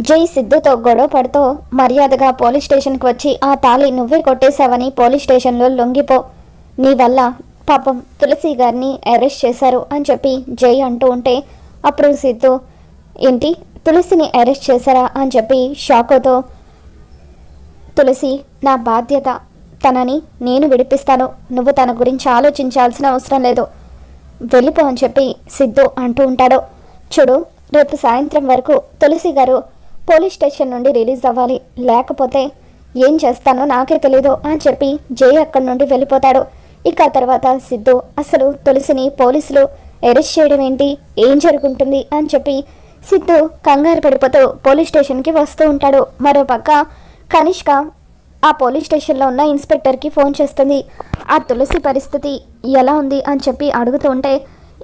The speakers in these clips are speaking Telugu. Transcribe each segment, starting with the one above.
జై సిద్ధుతో గొడవ పడుతూ మర్యాదగా పోలీస్ స్టేషన్కి వచ్చి ఆ తాళి నువ్వే కొట్టేశావని పోలీస్ స్టేషన్లో లొంగిపో. నీ వల్ల పాపం తులసి గారిని అరెస్ట్ చేశారు అని చెప్పి జై అంటూ ఉంటే అప్పుడు సిద్ధు ఏంటి? తులసిని అరెస్ట్ చేశారా? అని చెప్పి షాకోతో తులసి నా బాధ్యత తనని నేను విడిపిస్తాను. నువ్వు తన గురించి ఆలోచించాల్సిన అవసరం లేదు. వెళ్ళిపో అని చెప్పి సిద్ధు అంటూ ఉంటాడు. చూడు రేపు సాయంత్రం వరకు తులసి గారు పోలీస్ స్టేషన్ నుండి రిలీజ్ అవ్వాలి. లేకపోతే ఏం చేస్తానో నాకే తెలీదు అని చెప్పి జై అక్కడి నుండి వెళ్ళిపోతాడు. ఇక ఆ తర్వాత సిద్ధు అసలు తులసిని పోలీసులు అరెస్ట్ చేయడం ఏంటి? ఏం జరుగుతుంది అని చెప్పి సిద్ధు కంగారు పడిపోతూ పోలీస్ స్టేషన్కి వస్తూ ఉంటాడు. మరోపక్క కనిష్క ఆ పోలీస్ స్టేషన్లో ఉన్న ఇన్స్పెక్టర్కి ఫోన్ చేస్తుంది. ఆ తులసి పరిస్థితి ఎలా ఉంది? అని చెప్పి అడుగుతూ ఉంటే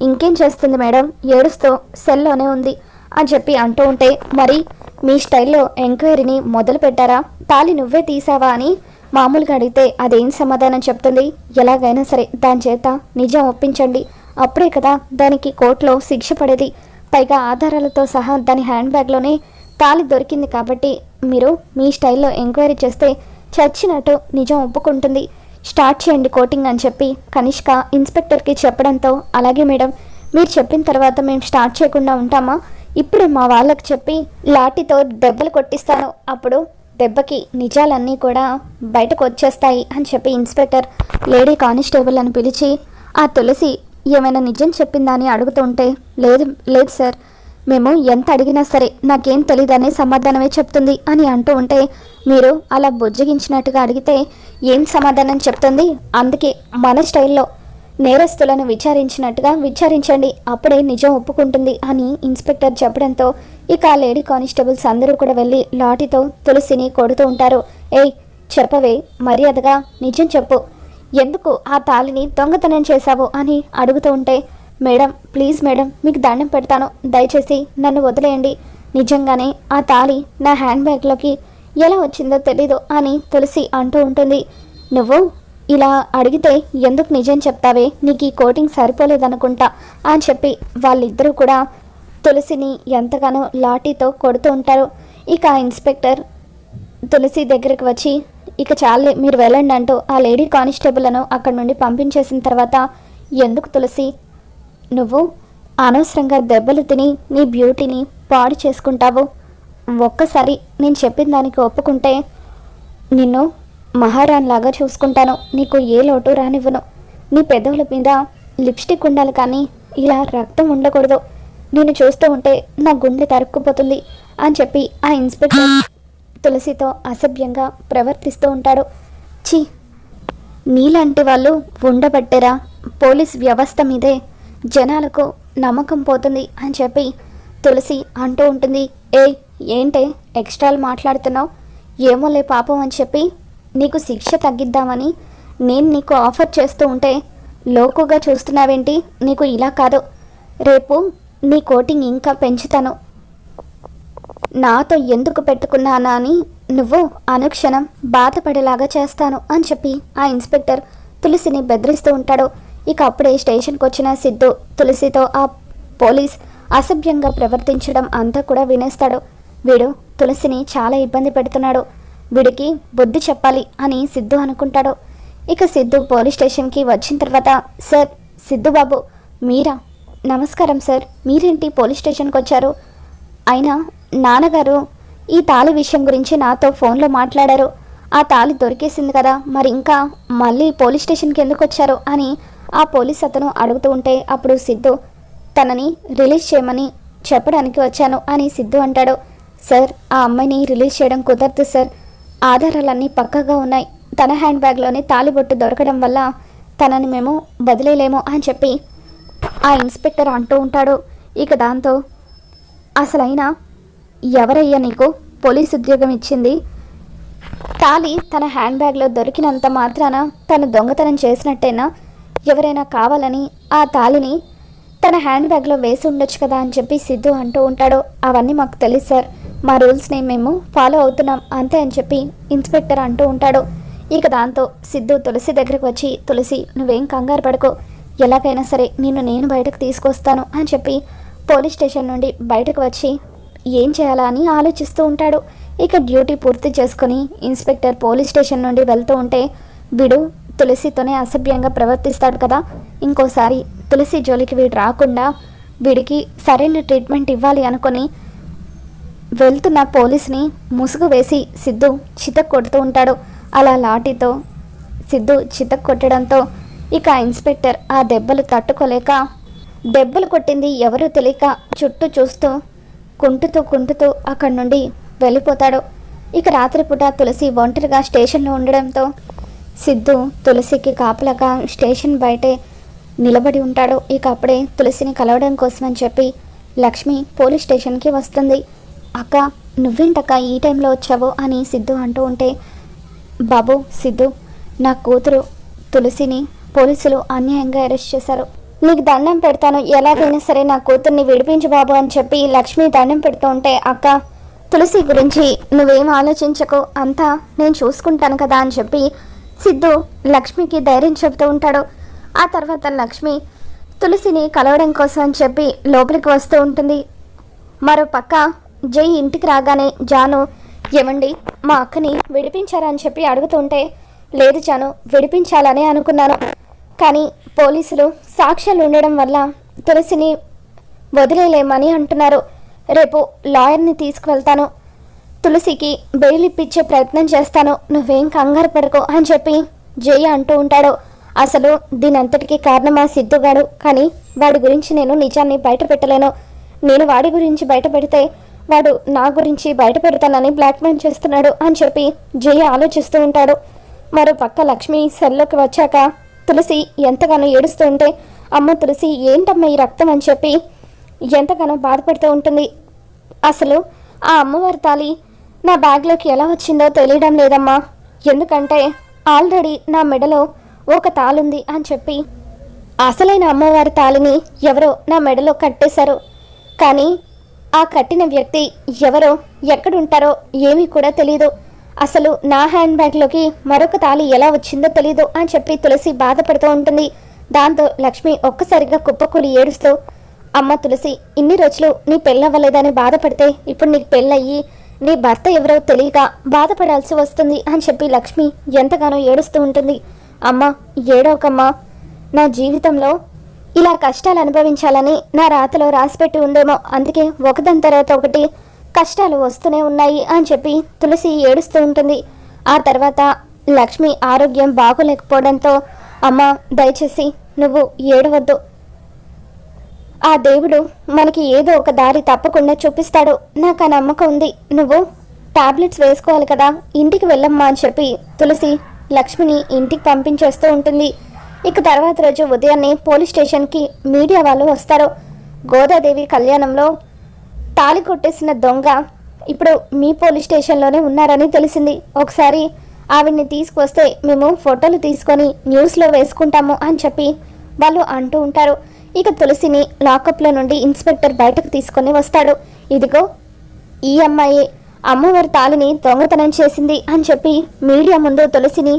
ఇంకేం చేస్తుంది మేడం? ఏడుస్తూ సెల్లోనే ఉంది. అని చెప్పి అంటూ ఉంటే మరి మీ స్టైల్లో ఎంక్వైరీని మొదలు పెట్టారా తాళి నువ్వే తీసావా అని మామూలుగా అడిగితే అదేం సమాధానం చెప్తుంది? ఎలాగైనా సరే దాని చేత నిజం ఒప్పించండి. అప్పుడే కదా దానికి కోర్టులో శిక్ష పడేది. పైగా ఆధారాలతో సహా దాని హ్యాండ్ బ్యాగ్లోనే తాళి దొరికింది కాబట్టి మీరు మీ స్టైల్లో ఎంక్వైరీ చేస్తే చచ్చినట్టు నిజం ఒప్పుకుంటుంది. స్టార్ట్ చేయండి కోటింగ్ అని చెప్పి కనిష్క ఇన్స్పెక్టర్కి చెప్పడంతో అలాగే మేడం మీరు చెప్పిన తర్వాత మేము స్టార్ట్ చేయకుండా ఉంటామా? ఇప్పుడు మా వాళ్ళకి చెప్పి లాఠీతో దెబ్బలు కొట్టిస్తాను. అప్పుడు దెబ్బకి నిజాలన్నీ కూడా బయటకు వచ్చేస్తాయి అని చెప్పి ఇన్స్పెక్టర్ లేడీ కానిస్టేబుల్ అని పిలిచి ఆ తులసి ఏమైనా నిజం చెప్పిందా? అని అడుగుతుంటే లేదు లేదు సార్. మేము ఎంత అడిగినా సరే నాకేం తెలియదనే సమాధానమే చెప్తుంది అని అంటూ ఉంటే మీరు అలా బుజ్జగించినట్టుగా అడిగితే ఏం సమాధానం చెప్తుంది? అందుకే మన స్టైల్లో నేరస్తులను విచారించినట్టుగా విచారించండి అప్పుడే నిజం ఒప్పుకుంటుంది అని ఇన్స్పెక్టర్ చెప్పడంతో ఇక లేడీ కానిస్టేబుల్స్ అందరూ కూడా వెళ్ళి లాఠీతో తులసిని కొడుతూ ఉంటారు. ఏయ్ చెప్పవే మర్యాదగా నిజం చెప్పు. ఎందుకు ఆ తాళిని దొంగతనం చేశావు అని అడుగుతూ ఉంటే మేడం ప్లీజ్ మేడం మీకు దండం పెడతాను. దయచేసి నన్ను వదిలేయండి. నిజంగానే ఆ తాళి నా హ్యాండ్ బ్యాగ్లోకి ఎలా వచ్చిందో తెలీదు అని తులసి అంటూ ఉంటుంది. నువ్వు ఇలా అడిగితే ఎందుకు నిజం చెప్తావే? నీకు ఈ కోటింగ్ సరిపోలేదనుకుంటా? అని చెప్పి వాళ్ళిద్దరూ కూడా తులసిని ఎంతగానో లాఠీతో కొడుతూ ఉంటారు. ఇక ఆ ఇన్స్పెక్టర్ తులసి దగ్గరికి వచ్చి ఇక చాలే మీరు వెళ్ళండి అంటూ ఆ లేడీ కానిస్టేబుల్ను అక్కడి నుండి పంపించేసిన తర్వాత ఎందుకు తులసి? నువ్వు అనవసరంగా దెబ్బలు తిని నీ బ్యూటీని పాడు చేసుకుంటావు. ఒక్కసారి నేను చెప్పిన దానికి ఒప్పుకుంటే నిన్ను మహారాణిలాగా చూసుకుంటాను. నీకు ఏ లోటు రానివ్వను. నీ పెదవుల మీద లిప్స్టిక్ ఉండాలి కానీ ఇలా రక్తం ఉండకూడదు. నేను చూస్తూ ఉంటే నా గుండె తరుక్కుపోతుంది అని చెప్పి ఆ ఇన్స్పెక్టర్ తులసితో అసభ్యంగా ప్రవర్తిస్తూ ఉంటాడు. ఛీ! నీలాంటి వాళ్ళు ఉండబట్టేరా. పోలీస్ వ్యవస్థ మీదే జనాలకు నమ్మకం పోతుంది అని చెప్పి తులసి అంటూ ఉంటుంది. ఏ ఏంటే ఎక్స్ట్రాలు మాట్లాడుతున్నావు? ఏమోలే పాపం అని చెప్పి నీకు శిక్ష తగ్గిద్దామని నేను నీకు ఆఫర్ చేస్తూ ఉంటే లోకుగా చూస్తున్నావేంటి? నీకు ఇలా కాదు. రేపు నీ కోటింగ్ ఇంకా పెంచుతాను. నాతో ఎందుకు పెట్టుకున్నానా అని నువ్వు అనుక్షణం బాధపడేలాగా చేస్తాను అని చెప్పి ఆ ఇన్స్పెక్టర్ తులసిని బెదిరిస్తూ ఉంటాడు. ఇక అప్పుడే స్టేషన్కి వచ్చిన సిద్ధు తులసితో ఆ పోలీస్ అసభ్యంగా ప్రవర్తించడం అంతా కూడా వినేస్తాడు. వీడు తులసిని చాలా ఇబ్బంది పెడుతున్నాడు. వీడికి బుద్ధి చెప్పాలి అని సిద్ధు అనుకుంటాడు. ఇక సిద్ధు పోలీస్ స్టేషన్కి వచ్చిన తర్వాత సార్ సిద్ధుబాబు మీరా? నమస్కారం సార్. మీరేంటి పోలీస్ స్టేషన్కి వచ్చారు? అయినా నాన్నగారు ఈ తాళి విషయం గురించి నాతో ఫోన్లో మాట్లాడారు. ఆ తాళి దొరికేసింది కదా మరి ఇంకా మళ్ళీ పోలీస్ స్టేషన్కి ఎందుకు వచ్చారు? అని ఆ పోలీస్ అతను అడుగుతూ ఉంటే అప్పుడు సిద్ధు తనని రిలీజ్ చేయమని చెప్పడానికి వచ్చాను అని సిద్ధు అంటాడు. సార్ ఆ అమ్మాయిని రిలీజ్ చేయడం కుదరదు సార్. ఆధారాలన్నీ పక్కగా ఉన్నాయి. తన హ్యాండ్ బ్యాగ్లోనే తాళిబొట్టు దొరకడం వల్ల తనని మేము వదిలేయలేము అని చెప్పి ఆ ఇన్స్పెక్టర్ అంటూ ఉంటాడు. ఇక దాంతో అసలైనా ఎవరయ్యా నీకు పోలీస్ ఉద్యోగం ఇచ్చింది? తాళి తన హ్యాండ్ బ్యాగ్లో దొరికినంత మాత్రాన తను దొంగతనం చేసినట్టేనా? ఎవరైనా కావాలని ఆ తాళిని తన హ్యాండ్ బ్యాగ్లో వేసి ఉండొచ్చు కదా అని చెప్పి సిద్ధు అంటూ ఉంటాడు. అవన్నీ మాకు తెలుసు సార్. మా రూల్స్ని మేము ఫాలో అవుతున్నాం అంతే అని చెప్పి ఇన్స్పెక్టర్ అంటూ ఉంటాడు. ఇక దాంతో సిద్ధు తులసి దగ్గరికి వచ్చి తులసి నువ్వేం కంగారు పడకు. ఎలాగైనా సరే నిన్ను నేను బయటకు తీసుకొస్తాను అని చెప్పి పోలీస్ స్టేషన్ నుండి బయటకు వచ్చి ఏం చేయాలా? అని ఆలోచిస్తూ ఉంటాడు. ఇక డ్యూటీ పూర్తి చేసుకొని ఇన్స్పెక్టర్ పోలీస్ స్టేషన్ నుండి వెళ్తూ ఉంటే వీడు తులసితోనే అసభ్యంగా ప్రవర్తిస్తాడు కదా. ఇంకోసారి తులసి జోలికి వీడు రాకుండా వీడికి సరైన ట్రీట్మెంట్ ఇవ్వాలి అనుకొని వెళ్తున్న పోలీస్ని ముసుగు వేసి సిద్ధు చితక్ కొడుతూ ఉంటాడు. అలా లాఠీతో సిద్ధు చితక్ కొట్టడంతో ఇక ఇన్స్పెక్టర్ ఆ దెబ్బలు తట్టుకోలేక దెబ్బలు కొట్టింది ఎవరో తెలియక చుట్టూ చూస్తూ కుంటుతూ కుంటుతూ అక్కడి నుండి వెళ్ళిపోతాడు. ఇక రాత్రిపూట తులసి ఒంటరిగా స్టేషన్లో ఉండడంతో సిద్ధు తులసికి కాపలాగా స్టేషన్ బయటే నిలబడి ఉంటాడు. ఇక అప్పుడే తులసిని కలవడం కోసమని చెప్పి లక్ష్మి పోలీస్ స్టేషన్కి వస్తుంది. అక్క నువ్వేంటక్క ఈ టైంలో వచ్చావు అని సిద్ధు అంటూ ఉంటే బాబు సిద్ధు నా కూతురు తులసిని పోలీసులు అన్యాయంగా అరెస్ట్ చేశారు. నీకు దండం పెడతాను. ఎలాగైనా సరే నా కూతుర్ని విడిపించు బాబు అని చెప్పి లక్ష్మి దండం పెడుతూ ఉంటే అక్క తులసి గురించి నువ్వేం ఆలోచించకు. అంతా నేను చూసుకుంటాను కదా అని చెప్పి సిద్ధు లక్ష్మికి ధైర్యం చెబుతూ ఉంటాడు. ఆ తర్వాత లక్ష్మి తులసిని కలవడం కోసం అని చెప్పి లోపలికి వస్తూ ఉంటుంది. మరో పక్క జై ఇంటికి రాగానే జాను ఏమండి మా అక్కని విడిపించారని చెప్పి అడుగుతుంటే లేదు జాను విడిపించాలని అనుకున్నాను. కానీ పోలీసులు సాక్ష్యాలు ఉండడం వల్ల తులసిని వదిలేయలేమని అంటున్నారు. రేపు లాయర్ని తీసుకువెళ్తాను. తులసికి బెయిల్ ఇప్పించే ప్రయత్నం చేస్తాను. నువ్వేం కంగారు పడకు అని చెప్పి జయ అంటూ ఉంటాడు. అసలు దీనంతటికీ కారణమా సిద్ధుగాడు. కానీ వాడి గురించి నేను నిజాన్ని బయట పెట్టలేను నేను వాడి గురించి బయట పెడితే వాడు నా గురించి బయట పెడతానని బ్లాక్మెయిల్ చేస్తున్నాడు అని చెప్పి జయ ఆలోచిస్తూ ఉంటాడు. మరో పక్క లక్ష్మి సెల్లోకి వచ్చాక తులసి ఎంతగానో ఏడుస్తూ ఉంటే అమ్మ తులసి ఏంటమ్మా ఈ రక్తం? అని చెప్పి ఎంతగానో బాధపడుతూ ఉంటుంది. అసలు ఆ అమ్మవారి తాళి నా బ్యాగ్లోకి ఎలా వచ్చిందో తెలియడం లేదమ్మా. ఎందుకంటే ఆల్రెడీ నా మెడలో ఒక తాలుంది అని చెప్పి అసలైన అమ్మవారి తాళిని ఎవరో నా మెడలో కట్టేశారు. కానీ ఆ కట్టిన వ్యక్తి ఎవరో ఎక్కడుంటారో ఏమీ కూడా తెలియదు అసలు నా హ్యాండ్ బ్యాగ్లోకి మరొక తాళి ఎలా వచ్చిందో తెలీదు అని చెప్పి తులసి బాధపడుతూ ఉంటుంది. దాంతో లక్ష్మి ఒక్కసారిగా కుప్పకూలి ఏడుస్తూ అమ్మ తులసి ఇన్ని రోజులు నీ పెళ్ళవ్వలేదని బాధపడితే ఇప్పుడు నీకు పెళ్ళయ్యి నీ భర్త ఎవరో తెలియక బాధపడాల్సి వస్తుంది అని చెప్పి లక్ష్మి ఎంతగానో ఏడుస్తూ ఉంటుంది. అమ్మ ఏడోకమ్మ నా జీవితంలో ఇలా కష్టాలు అనుభవించాలని నా రాతలో రాసిపెట్టి ఉందేమో. అందుకే ఒకదాని తర్వాత ఒకటి కష్టాలు వస్తూనే ఉన్నాయి అని చెప్పి తులసి ఏడుస్తూ ఉంటుంది. ఆ తర్వాత లక్ష్మి ఆరోగ్యం బాగోలేకపోవడంతో అమ్మ దయచేసి నువ్వు ఏడవద్దు. ఆ దేవుడు మనకి ఏదో ఒక దారి తప్పకుండా చూపిస్తాడు. నాకు ఆ నమ్మకం ఉంది. నువ్వు టాబ్లెట్స్ వేసుకోవాలి కదా. ఇంటికి వెళ్ళమ్మా అని చెప్పి తులసి లక్ష్మిని ఇంటికి పంపించేస్తూ ఉంటుంది. ఇక తర్వాత రోజు ఉదయాన్నే పోలీస్ స్టేషన్కి మీడియా వాళ్ళు వస్తారు. గోదాదేవి కళ్యాణంలో తాళి కొట్టేసిన దొంగ ఇప్పుడు మీ పోలీస్ స్టేషన్లోనే ఉన్నారని తెలిసింది. ఒకసారి ఆవిడ్ని తీసుకొస్తే మేము ఫోటోలు తీసుకొని న్యూస్లో వేసుకుంటాము అని చెప్పి వాళ్ళు అంటూ ఉంటారు. ఇక తులసిని లాకప్లో నుండి ఇన్స్పెక్టర్ బయటకు తీసుకొని వస్తాడు. ఇదిగో ఈ అమ్మాయి అమ్మవారి తాళిని దొంగతనం చేసింది అని చెప్పి మీడియా ముందు తులసిని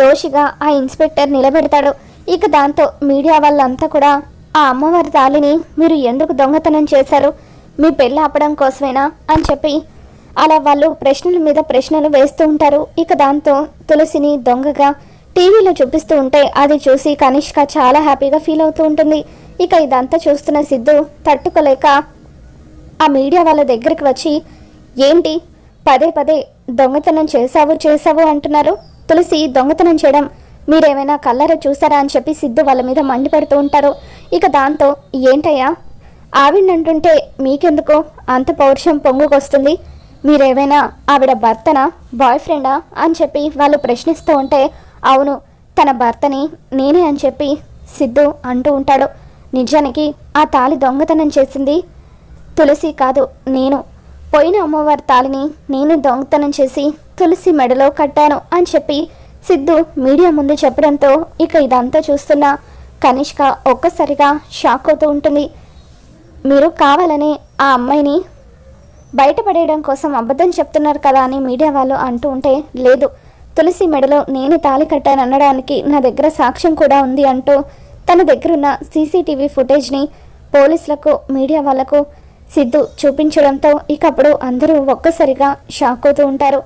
దోషిగా ఆ ఇన్స్పెక్టర్ నిలబెడతాడు. ఇక దాంతో మీడియా వాళ్ళంతా కూడా ఆ అమ్మవారి తాళిని మీరు ఎందుకు దొంగతనం చేశారు? మీ పెళ్ళి ఆపడం కోసమేనా? అని చెప్పి అలా వాళ్ళు ప్రశ్నల మీద ప్రశ్నలు వేస్తూ ఉంటారు. ఇక దాంతో తులసిని దొంగగా టీవీలో చూపిస్తూ ఉంటే అది చూసి కనిష్క చాలా హ్యాపీగా ఫీల్ అవుతూ ఉంటుంది. ఇక ఇదంతా చూస్తున్న సిద్ధు తట్టుకోలేక ఆ మీడియా వాళ్ళ దగ్గరికి వచ్చి ఏంటి? పదే పదే దొంగతనం చేశావు చేశావు అంటున్నారు? తులసి దొంగతనం చేయడం మీరేమైనా కల్లర చూసారా అని చెప్పి సిద్ధు వాళ్ళ మీద మండిపడుతూ ఉంటారు. ఇక దాంతో ఏంటయ్యా? ఆవిడంటుంటే మీకెందుకు? అంత పౌరుషం పొంగుకొస్తుంది. మీరేమైనా ఆవిడ భర్తనా బాయ్ ఫ్రెండా అని చెప్పి వాళ్ళు ప్రశ్నిస్తూ ఉంటే అవును తన భర్తని నేనే అని చెప్పి సిద్ధు అంటూ ఉంటాడు. నిజానికి ఆ తాళి దొంగతనం చేసింది. తులసి కాదు నేను. పోయిన అమ్మవారి తాళిని నేను దొంగతనం చేసి తులసి మెడలో కట్టాను అని చెప్పి సిద్ధు మీడియా ముందు చెప్పడంతో ఇక ఇదంతా చూస్తున్న కనిష్క ఒక్కసారిగా షాక్ అవుతూ ఉంటుంది. మీరు కావాలని ఆ అమ్మాయిని బయటపడేయడం కోసం అబద్ధం చెప్తున్నారు కదా అని మీడియా వాళ్ళు అంటూ ఉంటే లేదు. తులసి మెడలో నేను తాళి కట్టాననడానికి నా దగ్గర సాక్ష్యం కూడా ఉంది అంటూ తన దగ్గరున్న సీసీటీవీ ఫుటేజ్ని పోలీసులకు మీడియా వాళ్ళకు సిద్ధు చూపించడంతో ఇకప్పుడు అందరూ ఒక్కసారిగా షాక్ అవుతూ ఉంటారు.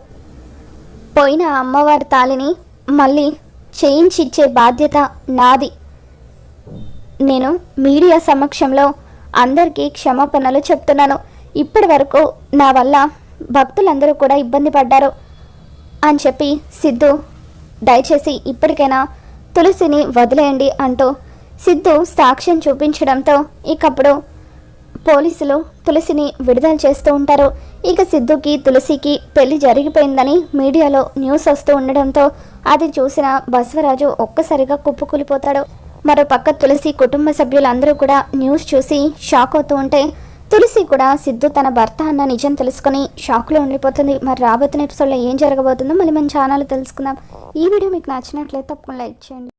పోయిన అమ్మవారి తాళిని మళ్ళీ చేయించిచ్చే బాధ్యత నాది. నేను మీడియా సమక్షంలో అందరికీ క్షమాపణలు చెప్తున్నాను. ఇప్పటి వరకు నా వల్ల భక్తులందరూ కూడా ఇబ్బంది పడ్డారు అని చెప్పి సిద్ధు దయచేసి ఇప్పటికైనా తులసిని వదిలేయండి అంటూ సిద్ధు సాక్ష్యం చూపించడంతో ఇకప్పుడు పోలీసులు తులసిని విడుదల చేస్తూ ఉంటారు. ఇక సిద్ధుకి తులసికి పెళ్ళి జరిగిపోయిందని మీడియాలో న్యూస్ వస్తూ ఉండడంతో అది చూసిన బసవరాజు ఒక్కసారిగా కుప్పకూలిపోతాడు. మరో పక్క తులసి కుటుంబ సభ్యులందరూ కూడా న్యూస్ చూసి షాక్ అవుతూ ఉంటే తులసి కూడా సిద్ధు తన భర్త అన్న నిజం తెలుసుకొని షాక్లో ఉండిపోతుంది. మరి రాబోతున్న ఎపిసోడ్లో ఏం జరగబోతుందో మళ్ళీ మన ఛానల్ తెలుసుకుందాం. ఈ వీడియో మీకు నచ్చినట్లయితే తప్పకుండా లైక్ చేయండి.